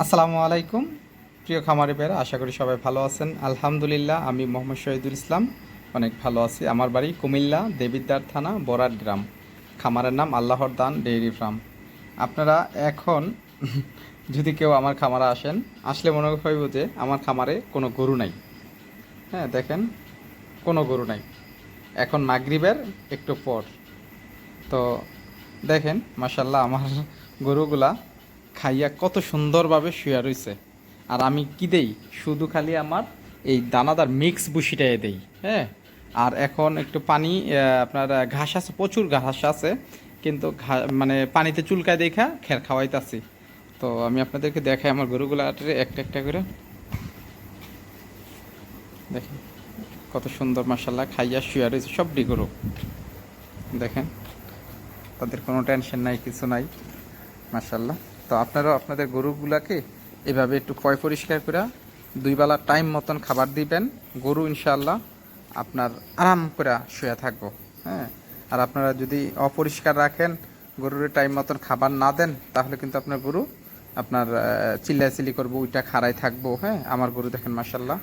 আসসালামু আলাইকুম। প্রিয় খামারি ভাইরা আশা করি সবাই ভালো আছেন। আলহামদুলিল্লাহ, আমি মোহাম্মদ শহীদুল ইসলাম। অনেক ভালো আছি। আমার বাড়ি কুমিল্লা, দেবিদ্বার থানা বরাট গ্রাম। খামারের নাম আল্লাহর দান ডেইরি ফার্ম। আপনারা এখন যদি কেউ আমার খামারে আসেন, আসলে মনে হইব যে আমার খামারে কোনো গরু নাই। হ্যাঁ দেখেন, কোনো গরু নাই। এখন মাগরিবের একটু পর। তো দেখেন মাসাল্লাহ আমার গরুগুলা খাইয়া কত সুন্দরভাবে শুয়ে রইছে। আর আমি কি দেই? শুধু খালি আমার এই দানাদার মিক্স বুসিটাই দেই হ্যাঁ? আর এখন একটু পানি আপনার ঘাস আছে, প্রচুর ঘাস আছে, কিন্তু মানে পানিতে চুলকায় দেখা, খের খাওয়াইতাছি। তো আমি আপনাদেরকে দেখাই আমার গরুগুলা একটা একটা করে। দেখেন, কত সুন্দর মাসাল্লাহ খাইয়া শুয়া রয়েছে সবটি গরু। দেখেন, তাদের কোনো টেনশন নাই, কিছু নাই মাসাল্লাহ তো আপনারাও আপনাদের গরুগুলাকে এভাবে একটু পয় পরিষ্কার করে দুই বেলা টাইম মতন খাবার দিবেন। গরু ইনশাল্লাহ আপনার আরাম করে শুয়ে থাকব। হ্যাঁ আর আপনারা যদি অপরিষ্কার রাখেন, গরুর টাইম মতন খাবার না দেন, তাহলে কিন্তু আপনার গরু আপনার চিল্লাচিল্লি করব ওইটা খাড়াই থাকব। হ্যাঁ আমার গরু দেখেন মাসাল্লাহ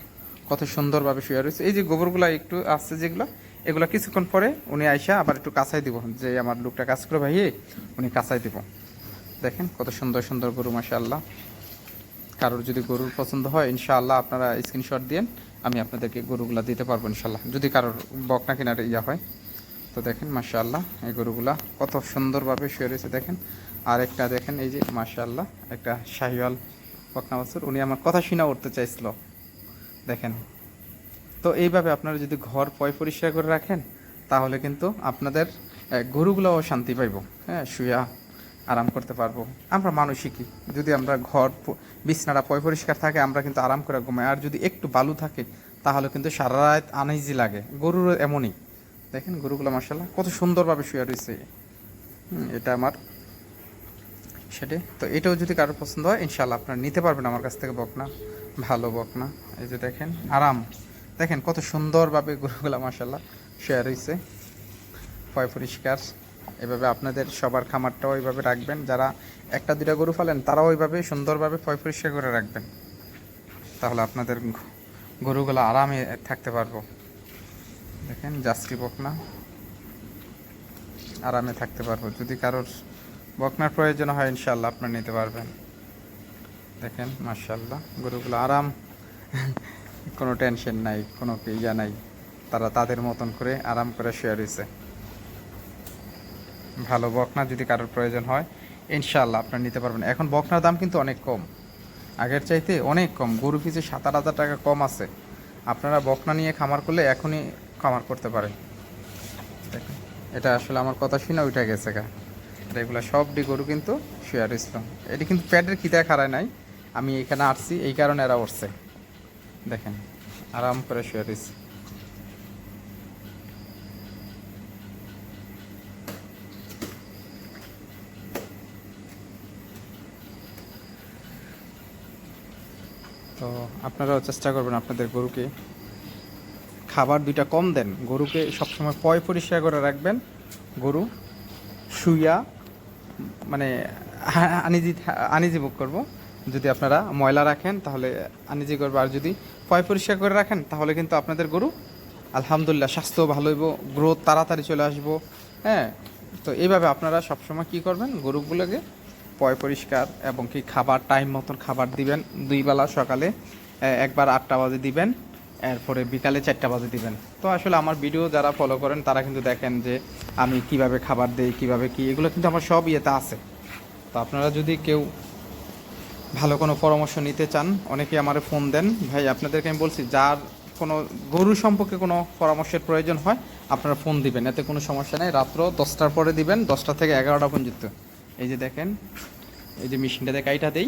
কত সুন্দরভাবে শুয়ে রয়েছে। এই যে গোবরগুলো একটু আসছে যেগুলো, এগুলো কিছুক্ষণ পরে উনি আইসা আবার একটু কাঁচাই দিব, যে আমার লোকটা কাজ করে ভাইয়ে উনি কাঁচাই দিব। দেখেন কত সুন্দর সুন্দর গরু, মাশাআল্লাহ। কারোর যদি গরুর পছন্দ হয়, ইনশাআল্লাহ আপনারা স্ক্রিনশট দিন আমি আপনাদেরকে গরুগুলা দিতে পারব ইনশাল্লাহ যদি কারোর বকনা কেনার ইয়া হয়, তো দেখেন, মাশাআল্লাহ, এই গরুগুলা কত সুন্দরভাবে শুয়ে রয়েছে, দেখেন। আর একটা দেখেন, এই যে, মাশাআল্লাহ, একটা শাহিওয়াল বকনা বাছুর, উনি আমার কথা শুনে উঠতে চাইছিল। দেখেন, তো এইভাবে আপনারা যদি ঘর পয় পরিষ্কার করে রাখেন, তাহলে কিন্তু আপনাদের গরুগুলোও শান্তি পাইব। হ্যাঁ শুয়া আরাম করতে পারব। আমরা মানুষই কি যদি আমরা ঘর বিছনাটা পয় পরিষ্কার থাকে, আমরা কিন্তু আরাম করে ঘুমাই। আর যদি একটু বালু থাকে, তাহলে কিন্তু সারা রাত আনইজি লাগে। গরুর এমনই। দেখেন গরুগুলো মাসাল্লাহ কত সুন্দরভাবে শুয়ে রয়েছে। এটা আমার সেটাই তো এটাও যদি কারোর পছন্দ হয় ইনশাল্লাহ আপনারা নিতে পারবেন আমার কাছ থেকে বকনা। ভালো বকনা। এই যে দেখেন, আরাম। দেখেন কত সুন্দরভাবে গরুগুলা মাসাল্লাহ শেয়ার রয়েছে। পয় পরিষ্কার। এভাবে আপনাদের সবার খামারটাও ওইভাবে রাখবেন। যারা একটা দুটা গরু ফালেন তারাও ওইভাবে সুন্দরভাবে পয় পরিষ্কার করে রাখবেন। তাহলে আপনাদের গরুগুলো আরামে থাকতে পারব। দেখেন জাস্তি বকনা। আরামে থাকতে পারব। যদি কারোর বকনার প্রয়োজন হয় ইনশাল্লাহ আপনার নিতে পারবেন। দেখেন মার্শাল্লাহ গরুগুলো আরাম। কোনো টেনশন নাই, কোনো ইয়া নাই। তারা তাদের মতন করে আরাম করে শুয়ে রয়েছে। ভালো বকনা যদি কারোর প্রয়োজন হয় ইনশাল্লাহ আপনার নিতে পারবেন। এখন বকনার দাম কিন্তু অনেক কম। আগের চাইতে অনেক কম। গরু পিছু সাত আট হাজার টাকা কম আছে। আপনারা বকনা নিয়ে খামার করলে এখনই খামার করতে পারেন। এটা আসলে আমার কথা শুনে উঠে গেছে গা। এগুলো সবটি গরু কিন্তু শেয়ার ইসলাম। এটি কিন্তু প্যাডের খিদা খারায় নাই। আমি এখানে আসছি, এই কারণে এরা উঠছে। দেখেন, আরাম করে শুয়ে রয়েছে তো আপনারাও চেষ্টা করবেন আপনাদের গরুকে। খাবার দুইটা কম দেন। গরুকে সবসময় পয় পরিষ্কার করে রাখবেন। গরু শুইয়া মানে আনিজি আনিজি বুক করব। যদি আপনারা ময়লা রাখেন তাহলে আনিজি করব। আর যদি পয় পরিষ্কার করে রাখেন তাহলে কিন্তু আপনাদের গরু আলহামদুলিল্লাহ স্বাস্থ্য ভালো হইব গ্রোথ তাড়াতাড়ি চলে আসব। হ্যাঁ তো এইভাবে আপনারা সবসময় কি করবেন? গরুগুলোকে পয় পরিষ্কার এবং কি খাবার টাইম মতন খাবার দিবেন। দুই বেলা সকালে একবার আটটা বাজে দিবেন, এরপরে বিকালে চারটা বাজে দিবেন। তো আসলে আমার ভিডিও যারা ফলো করেন, তারা কিন্তু দেখেন যে আমি কীভাবে খাবার দেই, কীভাবে কি, এগুলো কিন্তু আমার সব ইয়েতে আছে। তো আপনারা যদি কেউ ভালো কোনো পরামর্শ নিতে চান, অনেকে আমার ফোন দেন। ভাই, আপনাদেরকে আমি বলছি, যার কোনো গরু সম্পর্কে কোনো পরামর্শের প্রয়োজন হয়, আপনারা ফোন দিবেন, এতে কোনো সমস্যা নেই। রাত্র দশটার পরে দিবেন, দশটা থেকে এগারোটা পর্যন্ত। এই যে দেখেন, এই যে মেশিনটাতে কাইটা দেই,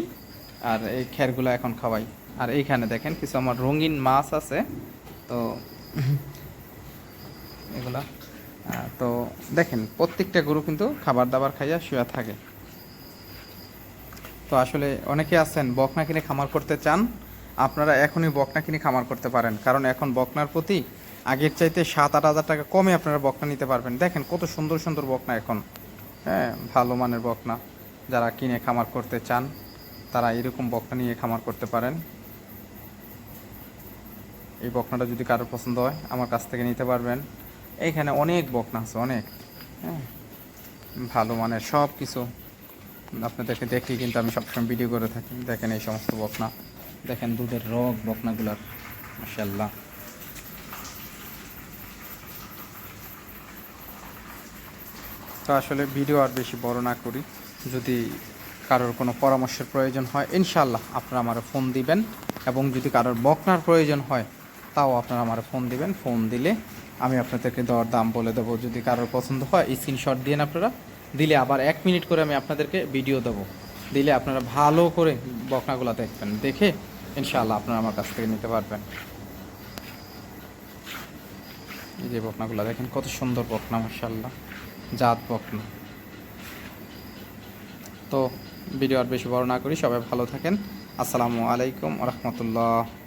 আর এই খেরগুলো এখন খাওয়াই। আর এইখানে দেখেন, কিছু আমার রঙিন মাছ আছে, তো এগুলা। তো দেখেন, প্রত্যেকটা গরু কিন্তু খাবার দাবার খাইয়া শুয়ে থাকে। তো আসলে অনেকে আছেন, বকনা কিনে খামার করতে চান, আপনারা এখনই বকনা কিনে খামার করতে পারেন। কারণ এখন বকনার প্রতি আগের চাইতে সাত আট হাজার টাকা কমে আপনারা বকনা নিতে পারবেন। দেখেন কত সুন্দর সুন্দর বকনা এখন। হ্যাঁ ভালো মানের বকনা। যারা কিনে খামার করতে চান, তারা এরকম বকনা নিয়ে খামার করতে পারেন। এই বকনাটা যদি কারোর পছন্দ হয়, আমার কাছ থেকে নিতে পারবেন। এইখানে অনেক বকনা আছে, অনেক। হ্যাঁ ভালো মানের সব কিছু। আপনাদেরকে দেখি কিন্তু আমি সবসময় ভিডিও করে থাকি। দেখেন এই সমস্ত বকনা। দেখেন দুধের রগ বকনাগুলার মাসাল্লাহ তো আসলে ভিডিও আর বেশি বড় না করি। যদি কারোর কোনো পরামর্শের প্রয়োজন হয় ইনশাল্লাহ আপনারা আমার ফোন দিবেন এবং যদি কারোর বকনার প্রয়োজন হয়, তাও আপনারা আমার ফোন দিবেন। ফোন দিলে আমি আপনাদেরকে দর দাম বলে দেবো। যদি কারোর পছন্দ হয় স্ক্রিনশট দিন আপনারা। দিলে আবার এক মিনিট করে আমি আপনাদেরকে ভিডিও দেবো। দিলে আপনারা ভালো করে বকনাগুলো দেখবেন। দেখে ইনশাআল্লাহ আপনারা আমার কাছ থেকে নিতে পারবেন। এই যে বকনাগুলো, দেখেন কত সুন্দর বকনা মার্শাল্লাহ জাত বকরি তো ভিডিও আর বেশি বড় না করি, সবাই ভালো থাকেন। আসসালামু আলাইকুম রহমতুল্লাহ।